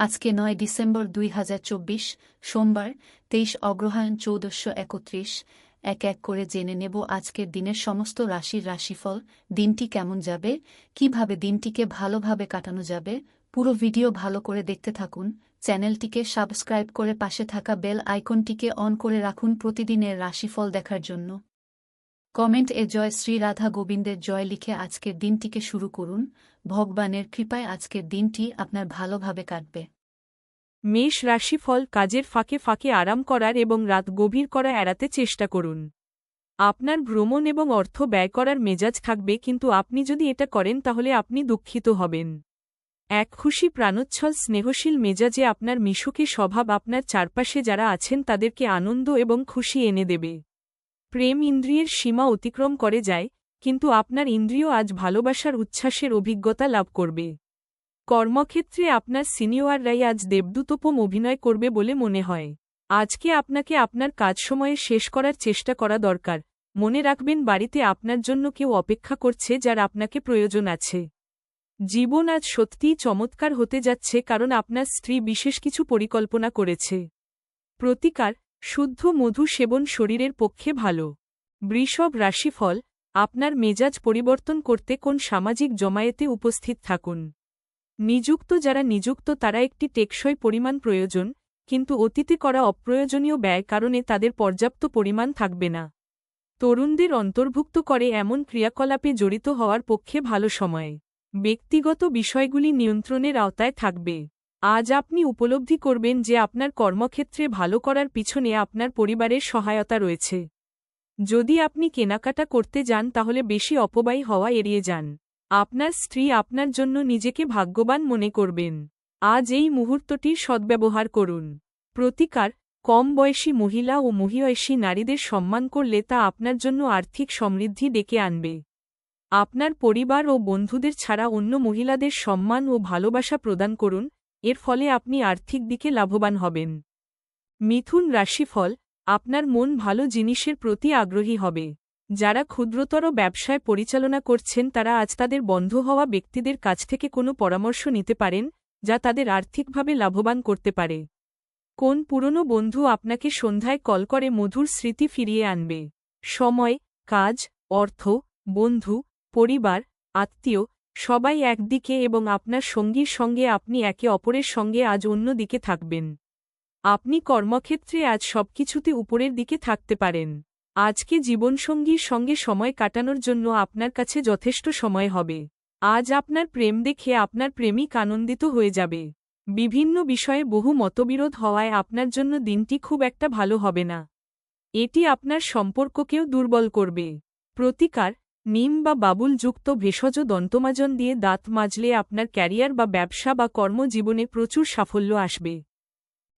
আজকে নয় ডিসেম্বর দুই হাজার চব্বিশ, সোমবার, তেইশ অগ্রহায়ণ চৌদশো একত্রিশ। এক এক করে জেনে নেব আজকের দিনের সমস্ত রাশির রাশিফল। দিনটি কেমন যাবে? কীভাবে দিনটিকে ভালোভাবে কাটানো যাবে? পুরো ভিডিও ভালো করে দেখতে থাকুন। চ্যানেলটিকে সাবস্ক্রাইব করে পাশে থাকা বেল আইকনটিকে অন করে রাখুন প্রতিদিনের রাশিফল দেখার জন্য। কমেন্ট এ জয় শ্রী রাধা গোবিন্দের জয় লিখে আজকের দিনটিকে শুরু করুন। ভগবানের কৃপায় আজকের দিনটি আপনার ভালোভাবে কাটবে। মেষ রাশিফল কাজের ফাঁকে ফাঁকে আরাম করার এবং রাত গভীর করা এড়াতে চেষ্টা করুন। আপনার ভ্রমণ এবং অর্থ ব্যয় করার মেজাজ থাকবে কিন্তু আপনি যদি এটা করেন তাহলে আপনি দুঃখিত হবেন। এক খুশি প্রাণোচ্ছল স্নেহশীল মেজাজে আপনার মিশুকে স্বভাব আপনার চারপাশে যারা আছেন তাদেরকে আনন্দ এবং খুশি এনে দেবে। প্রেম ইন্দ্রিয়ের সীমা অতিক্রম করে যায়, কিন্তু আপনার ইন্দ্রিয় আজ ভালোবাসার উচ্ছ্বাসের অভিজ্ঞতা লাভ করবে। কর্মক্ষেত্রে আপনার সিনিয়ররাই আজ দেবদূতোপম অভিনয় করবে বলে মনে হয়। আজকে আপনাকে আপনার কাজ সময়ে শেষ করার চেষ্টা করা দরকার। মনে রাখবেন, বাড়িতে আপনার জন্য কেউ অপেক্ষা করছে যার আপনাকে প্রয়োজন আছে। জীবন আজ সত্যিই চমৎকার হতে যাচ্ছে কারণ আপনার স্ত্রী বিশেষ কিছু পরিকল্পনা করেছে। প্রতিকার শুদ্ধ মধু সেবন শরীরের পক্ষে ভালো। বৃষভ রাশিফল, আপনার মেজাজ পরিবর্তন করতে কোন সামাজিক জমায়েতে উপস্থিত থাকুন। নিযুক্ত যারা নিযুক্ত তারা একটি টেকসই পরিমাণ প্রয়োজন, কিন্তু অতীতে করা অপ্রয়োজনীয় ব্যয় কারণে তাদের পর্যাপ্ত পরিমাণ থাকবে না। তরুণদের অন্তর্ভুক্ত করে এমন ক্রিয়াকলাপে জড়িত হওয়ার পক্ষে ভালো সময়। ব্যক্তিগত বিষয়গুলি নিয়ন্ত্রণের আওতায় থাকবে। আজ আপনি উপলব্ধি করবেন যে আপনার কর্মক্ষেত্রে ভালো করার পিছনে আপনার পরিবারের সহায়তা রয়েছে। যদি আপনি কেনাকাটা করতে যান তাহলে বেশি অপবায়ী হওয়া এড়িয়ে যান। আপনার স্ত্রী আপনার জন্য নিজেকে ভাগ্যবান মনে করবেন। আজ এই মুহূর্তটির সদ্ব্যবহার করুন। প্রতিকার, কম বয়সী মহিলা ও মহিয়সী নারীদের সম্মান করলে তা আপনার জন্য আর্থিক সমৃদ্ধি ডেকে আনবে। আপনার পরিবার ও বন্ধুদের ছাড়া অন্য মহিলাদের সম্মান ও ভালোবাসা প্রদান করুন। এর ফলে আপনি আর্থিক দিকে লাভবান হবেন। মিথুন রাশিফল, আপনার মন ভালো জিনিসের প্রতি আগ্রহী হবে। যারা ক্ষুদ্রতর ব্যবসায় পরিচালনা করছেন, তারা আজ তাদের বন্ধ হওয়া ব্যক্তিদের কাছ থেকে কোনো পরামর্শ নিতে পারেন, যা তাদের আর্থিকভাবে লাভবান করতে পারে। কোন পুরনো বন্ধু আপনাকে সন্ধ্যায় কল করে মধুর স্মৃতি ফিরিয়ে আনবে? সময়, কাজ, অর্থ, বন্ধু, পরিবার, আত্মীয় সবাই একদিকে এবং আপনার সঙ্গীর সঙ্গে আপনি একে অপরের সঙ্গে আজ অন্য দিকে থাকবেন। আপনি কর্মক্ষেত্রে আজ সবকিছুতে উপরের দিকে থাকতে পারেন। আজকে জীবনসঙ্গীর সঙ্গে সময় কাটানোর জন্য আপনার কাছে যথেষ্ট সময় হবে। আজ আপনার প্রেম দেখে আপনার প্রেমিক আনন্দিত হয়ে যাবে। বিভিন্ন বিষয়ে বহু মতবিরোধ হওয়ায় আপনার জন্য দিনটি খুব একটা ভালো হবে না। এটি আপনার সম্পর্ককেও দুর্বল করবে। প্রতিকার নিম বা বাবুলযুক্ত ভেষজ দন্তমাজন দিয়ে দাঁত মাজলে আপনার ক্যারিয়ার বা ব্যবসা বা কর্মজীবনে প্রচুর সাফল্য আসবে।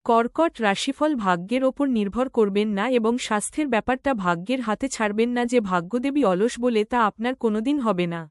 কর্কট রাশিফল ভাগ্যের ওপর নির্ভর করবেন না এবং স্বাস্থ্যের ব্যাপারটা ভাগ্যের হাতে ছাড়বেন না যে ভাগ্যদেবী অলস বলে তা আপনার কোনোদিন হবে না।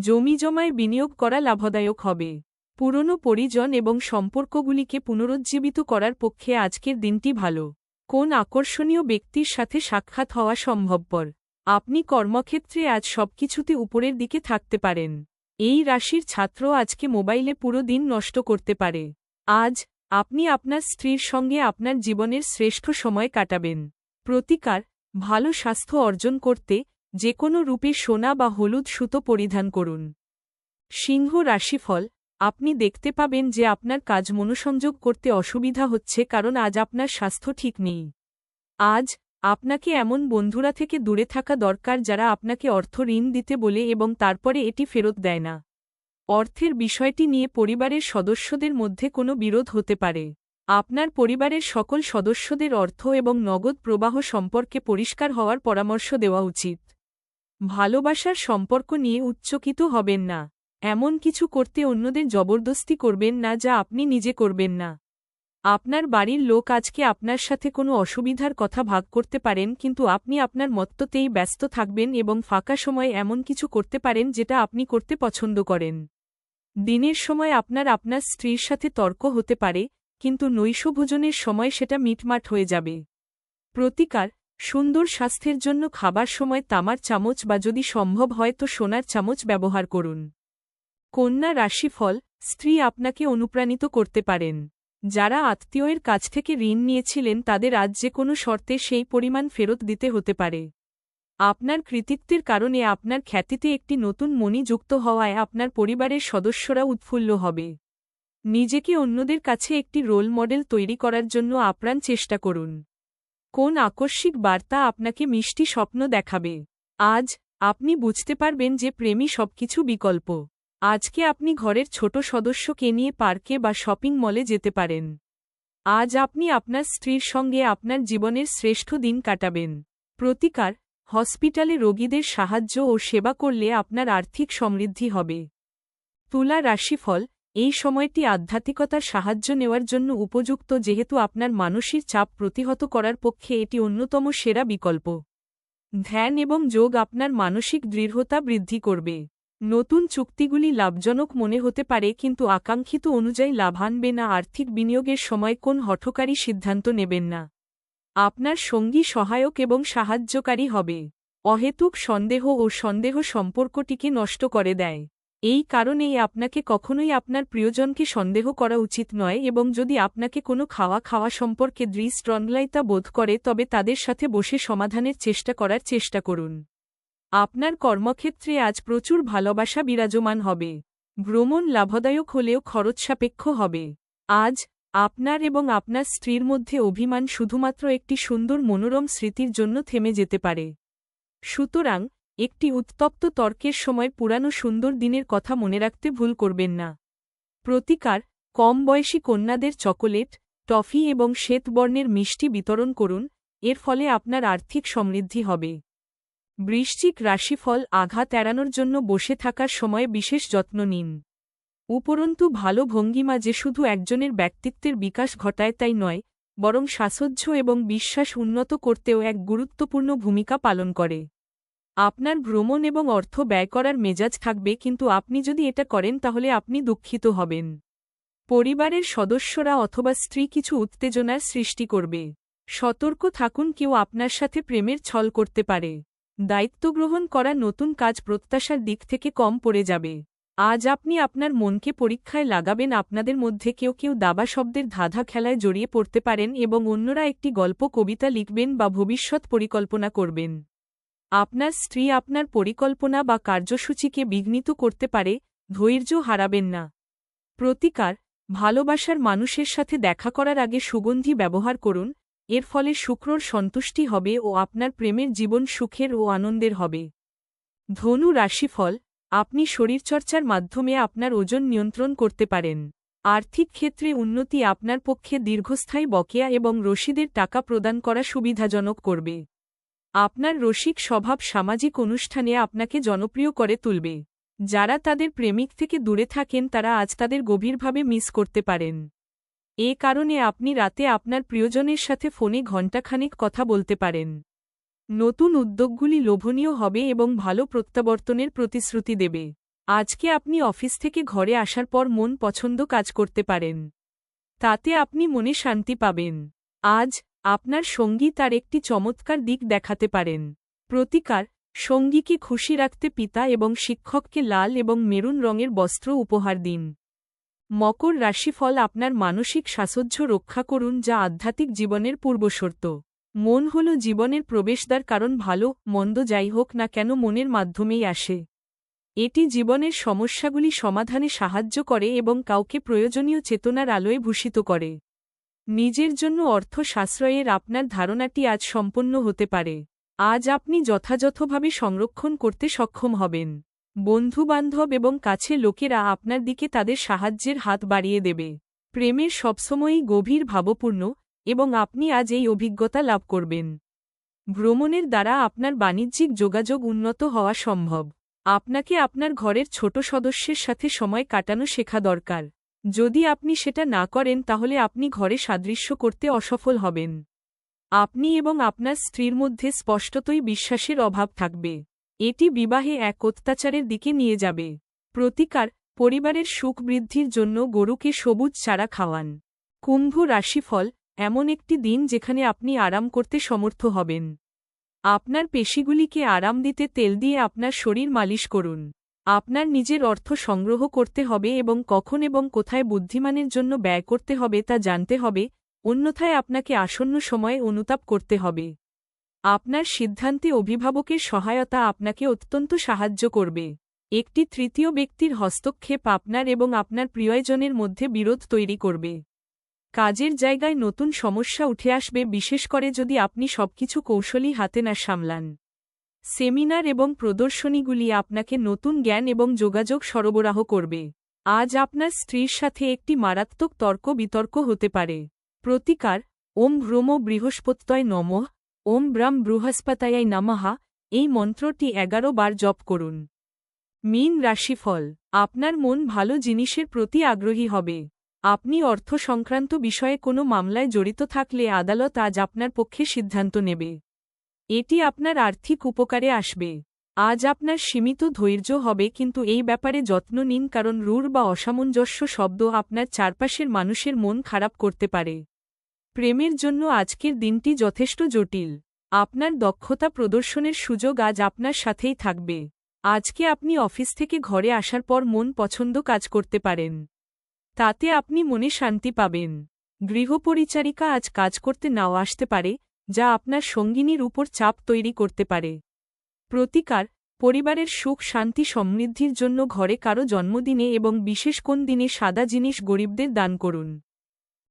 জমি জমায় বিনিয়োগ করা লাভদায়ক হবে। পুরনো পরিজন এবং সম্পর্কগুলিকে পুনরুজ্জীবিত করার পক্ষে আজকের দিনটি ভালো। কোন আকর্ষণীয় ব্যক্তির সাথে সাক্ষাৎ হওয়া সম্ভবপর? আপনি কর্মক্ষেত্রে আজ সবকিছুতে উপরের দিকে থাকতে পারেন। এই রাশির ছাত্র আজকে মোবাইলে পুরো দিন নষ্ট করতে পারে। আজ, আপনি আপনার স্ত্রীর সঙ্গে আপনার জীবনের শ্রেষ্ঠ সময় কাটাবেন। প্রতিকার, ভালো স্বাস্থ্য অর্জন করতে যে কোনো রূপে সোনা বা হলুদ সুতো পরিধান করুন। সিংহ রাশিফল, আপনি দেখতে পাবেন যে আপনার কাজ মনোসংযোগ করতে অসুবিধা হচ্ছে কারণ আজ আপনার স্বাস্থ্য ঠিক নেই। আজ আপনাকে এমন বন্ধুরা থেকে দূরে থাকা দরকার যারা আপনাকে অর্থ ঋণ দিতে বলে এবং তারপরে এটি ফেরত দেয় না। অর্থের বিষয়টি নিয়ে পরিবারের সদস্যদের মধ্যে কোনো বিরোধ হতে পারে। আপনার পরিবারের সকল সদস্যদের অর্থ এবং নগদ প্রবাহ সম্পর্কে পরিষ্কার হওয়ার পরামর্শ দেওয়া উচিত। ভালোবাসার সম্পর্ক নিয়ে উচ্চকিত হবেন না। এমন কিছু করতে অন্যদের জবরদস্তি করবেন না যা আপনি নিজে করবেন না। আপনার বাড়ির লোক আজকে আপনার সাথে কোনো অসুবিধার কথা ভাগ করতে পারেন, কিন্তু আপনি আপনার মত্ততেই ব্যস্ত থাকবেন এবং ফাঁকা সময় এমন কিছু করতে পারেন যেটা আপনি করতে পছন্দ করেন। দিনের সময় আপনার আপনার স্ত্রীর সাথে তর্ক হতে পারে, কিন্তু নৈশভোজনের সময় সেটা মিটমাট হয়ে যাবে। প্রতিকার, সুন্দর স্বাস্থ্যের জন্য খাবার সময় তামার চামচ বা যদি সম্ভব হয় তো সোনার চামচ ব্যবহার করুন। কন্যা রাশিফল, স্ত্রী আপনাকে অনুপ্রাণিত করতে পারেন। যারা আত্মীয়ের কাছ থেকে ঋণ নিয়েছিলেন, তাদের আজ যে কোনো শর্তে সেই পরিমাণ ফেরত দিতে হতে পারে। আপনার কৃতিত্বের কারণে আপনার খ্যাতিতে একটি নতুন মণি যুক্ত হওয়ায় আপনার পরিবারের সদস্যরা উৎফুল্ল হবে। নিজেকে অন্যদের কাছে একটি রোল মডেল তৈরি করার জন্য আপ্রাণ চেষ্টা করুন। কোন আকস্মিক বার্তা আপনাকে মিষ্টি স্বপ্ন দেখাবে? আজ আপনি বুঝতে পারবেন যে প্রেমী সবকিছু বিকল্প। আজকে আপনি ঘরের ছোট সদস্যকে নিয়ে পার্কে বা শপিং মলে যেতে পারেন। আজ আপনি আপনার স্ত্রীর সঙ্গে আপনার জীবনের শ্রেষ্ঠ দিন কাটাবেন। প্রতিকার, হসপিটালে রোগীদের সাহায্য ও সেবা করলে আপনার আর্থিক সমৃদ্ধি হবে। তুলা রাশিফল, এই সময়টি আধ্যাত্মিকতার সাহায্য নেওয়ার জন্য উপযুক্ত যেহেতু আপনার মানসিক চাপ প্রতিহত করার পক্ষে এটি অন্যতম সেরা বিকল্প। ধ্যান এবং যোগ আপনার মানসিক দৃঢ়তা বৃদ্ধি করবে। নতুন চুক্তিগুলি লাভজনক মনে হতে পারে, কিন্তু আকাঙ্ক্ষিত অনুযায়ী লাভ আনবে না, আর্থিক বিনিয়োগের সময় কোন হঠকারী সিদ্ধান্ত নেবেন না। আপনার সঙ্গী সহায়ক এবং সাহায্যকারী হবে। অহেতুক সন্দেহ ও সন্দেহ সম্পর্কটিকে নষ্ট করে দেয়। এই কারণেই আপনাকে কখনোই আপনার প্রিয়জনকে সন্দেহ করা উচিত নয় এবং যদি আপনাকে কোনো খাওয়া খাওয়া সম্পর্কে দৃষ্ট্রন্লাইতা বোধ করে, তবে তাদের সাথে বসে সমাধানের চেষ্টা করার চেষ্টা করুন। আপনার কর্মক্ষেত্রে আজ প্রচুর ভালোবাসা বিরাজমান হবে। ভ্রমণ লাভদায়ক হলেও খরচসাপেক্ষ হবে। আজ, আপনার এবং আপনার স্ত্রীর মধ্যে অভিমান শুধুমাত্র একটি সুন্দর মনোরম স্মৃতির জন্য থেমে যেতে পারে। সুতরাং, একটি উত্তপ্ত তর্কের সময় পুরানো সুন্দর দিনের কথা মনে রাখতে ভুল করবেন না। প্রতিকার, কম বয়সী কন্যাদের চকোলেট, টফি এবং শ্বেতবর্ণের মিষ্টি বিতরণ করুন, এর ফলে আপনার আর্থিক সমৃদ্ধি হবে। বৃশ্চিক রাশিফল আঘাত এড়ানোর জন্য বসে থাকার সময় বিশেষ যত্ন নিন। উপরন্তু ভালো ভঙ্গিমা যে শুধু একজনের ব্যক্তিত্বের বিকাশ ঘটায় তাই নয়, বরং সাসহ্য এবং বিশ্বাস উন্নত করতেও এক গুরুত্বপূর্ণ ভূমিকা পালন করে। আপনার ভ্রমণ এবং অর্থ ব্যয় করার মেজাজ থাকবে কিন্তু আপনি যদি এটা করেন তাহলে আপনি দুঃখিত হবেন। পরিবারের সদস্যরা অথবা স্ত্রী কিছু উত্তেজনার সৃষ্টি করবে। সতর্ক থাকুন কেউ আপনার সাথে প্রেমের ছল করতে পারে। দায়িত্ব গ্রহণ করা নতুন কাজ প্রত্যাশার দিক থেকে কম পড়ে যাবে। আজ আপনি আপনার মনকে পরীক্ষায় লাগাবেন, আপনাদের মধ্যে কেউ কেউ দাবা শব্দের ধাঁধা খেলায় জড়িয়ে পড়তে পারেন এবং অন্যরা একটি গল্প, কবিতা লিখবেন বা ভবিষ্যৎ পরিকল্পনা করবেন। আপনার স্ত্রী আপনার পরিকল্পনা বা কার্যসূচিকে বিঘ্নিত করতে পারে, ধৈর্য হারাবেন না। প্রতিকার, ভালোবাসার মানুষের সাথে দেখা করার আগে সুগন্ধি ব্যবহার করুন এর ফলে শুক্রর সন্তুষ্টি হবে ও আপনার প্রেমের জীবন সুখের ও আনন্দের হবে। ধনু রাশিফল, আপনি শরীরচর্চার মাধ্যমে আপনার ওজন নিয়ন্ত্রণ করতে পারেন। আর্থিক ক্ষেত্রে উন্নতি আপনার পক্ষে দীর্ঘস্থায়ী বকেয়া এবং রসিদের টাকা প্রদান করা সুবিধাজনক করবে। আপনার রসিক স্বভাব সামাজিক অনুষ্ঠানে আপনাকে জনপ্রিয় করে তুলবে। যারা তাদের প্রেমিক থেকে দূরে থাকেন তারা আজ তাদের গভীরভাবে মিস করতে পারেন। এ কারণে আপনি রাতে আপনার প্রিয়জনের সাথে ফোনে ঘণ্টাখানেক কথা বলতে পারেন। নতুন উদ্যোগগুলি লোভনীয় হবে এবং ভালো প্রত্যাবর্তনের প্রতিশ্রুতি দেবে। আজকে আপনি অফিস থেকে ঘরে আসার পর মন পছন্দ কাজ করতে পারেন। তাতে আপনি মনে শান্তি পাবেন। আজ আপনার সঙ্গী তার একটি চমৎকার দিক দেখাতে পারেন। প্রতিকার, সঙ্গীকে খুশি রাখতে পিতা এবং শিক্ষককে লাল এবং মেরুন রঙের বস্ত্র উপহার দিন। মকর রাশিফল আপনার মানসিক সাসহ্য রক্ষা করুন যা আধ্যাত্মিক জীবনের পূর্বশর্ত। মন হল জীবনের প্রবেশদ্বার কারণ ভালো, মন্দ যাই হোক না কেন মনের মাধ্যমেই আসে। এটি জীবনের সমস্যাগুলি সমাধানে সাহায্য করে এবং কাউকে প্রয়োজনীয় চেতনার আলোয় ভূষিত করে। নিজের জন্য অর্থ সাশ্রয়ের আপনার ধারণাটি আজ সম্পন্ন হতে পারে। আজ আপনি যথাযথভাবে সংরক্ষণ করতে সক্ষম হবেন। বন্ধুবান্ধব এবং কাছে লোকেরা আপনার দিকে তাদের সাহায্যের হাত বাড়িয়ে দেবে। প্রেমের সবসময়ই গভীর, ভাবপূর্ণ এবং আপনি আজ এই অভিজ্ঞতা লাভ করবেন। ভ্রমণের দ্বারা আপনার বাণিজ্যিক যোগাযোগ উন্নত হওয়া সম্ভব। আপনাকে আপনার ঘরের ছোট সদস্যের সাথে সময় কাটানো শেখা দরকার। যদি আপনি সেটা না করেন, তাহলে আপনি ঘরে সাদৃশ্য করতে অসফল হবেন। আপনি এবং আপনার স্ত্রীর মধ্যে স্পষ্টতই বিশ্বাসের অভাব থাকবে। এটি বিবাহে এক অত্যাচারের দিকে নিয়ে যাবে। প্রতিকার, পরিবারের সুখ বৃদ্ধির জন্য গরুকে সবুজ চারা খাওয়ান। কুম্ভ রাশিফল, এমন একটি দিন যেখানে আপনি আরাম করতে সমর্থ হবেন। আপনার পেশিগুলিকে আরাম দিতে তেল দিয়ে আপনার শরীর মালিশ করুন। আপনার নিজের অর্থ সংগ্রহ করতে হবে এবং কখন এবং কোথায় বুদ্ধিমানের জন্য ব্যয় করতে হবে তা জানতে হবে, অন্যথায় আপনাকে আসন্ন সময়ে অনুতাপ করতে হবে। আপনার সিদ্ধান্তে অভিভাবকের সহায়তা আপনাকে অত্যন্ত সাহায্য করবে। একটি তৃতীয় ব্যক্তির হস্তক্ষেপ আপনার এবং আপনার প্রিয়জনের মধ্যে বিরোধ তৈরি করবে। কাজের জায়গায় নতুন সমস্যা উঠে আসবে, বিশেষ করে যদি আপনি সবকিছু কৌশলী হাতে না সামলান। সেমিনার এবং প্রদর্শনীগুলি আপনাকে নতুন জ্ঞান এবং যোগাযোগ সরবরাহ করবে। আজ আপনার স্ত্রীর সাথে একটি মারাত্মক তর্ক বিতর্ক হতে পারে। প্রতিকার, ওম ভ্রম বৃহস্পত্যয় নমঃ। ওম ব্রাম বৃহস্পতায় নামাহা এই মন্ত্রটি এগারো বার জপ করুন। মীন রাশিফল, আপনার মন ভালো জিনিসের প্রতি আগ্রহী হবে। আপনি অর্থ সংক্রান্ত বিষয়ে কোনো মামলায় জড়িত থাকলে আদালত আজ আপনার পক্ষে সিদ্ধান্ত নেবে। এটি আপনার আর্থিক উপকারে আসবে। আজ আপনার সীমিত ধৈর্য হবে কিন্তু এই ব্যাপারে যত্ন নিন কারণ রূঢ় বা অসামঞ্জস্য শব্দ আপনার চারপাশের মানুষের মন খারাপ করতে পারে। প্রেমের জন্য আজকের দিনটি যথেষ্ট জটিল। আপনার দক্ষতা প্রদর্শনের সুযোগ আজ আপনার সাথেই থাকবে। আজকে আপনি অফিস থেকে ঘরে আসার পর মন পছন্দ কাজ করতে পারেন। তাতে আপনি মনে শান্তি পাবেন। গৃহপরিচারিকা আজ কাজ করতে নাও আসতে পারে, যা আপনার সঙ্গিনীর উপর চাপ তৈরি করতে পারে। প্রতিকার, পরিবারের সুখ, শান্তি, সমৃদ্ধির জন্য ঘরে কারও জন্মদিনে এবং বিশেষ কোন দিনে সাদা জিনিস গরিবদের দান করুন।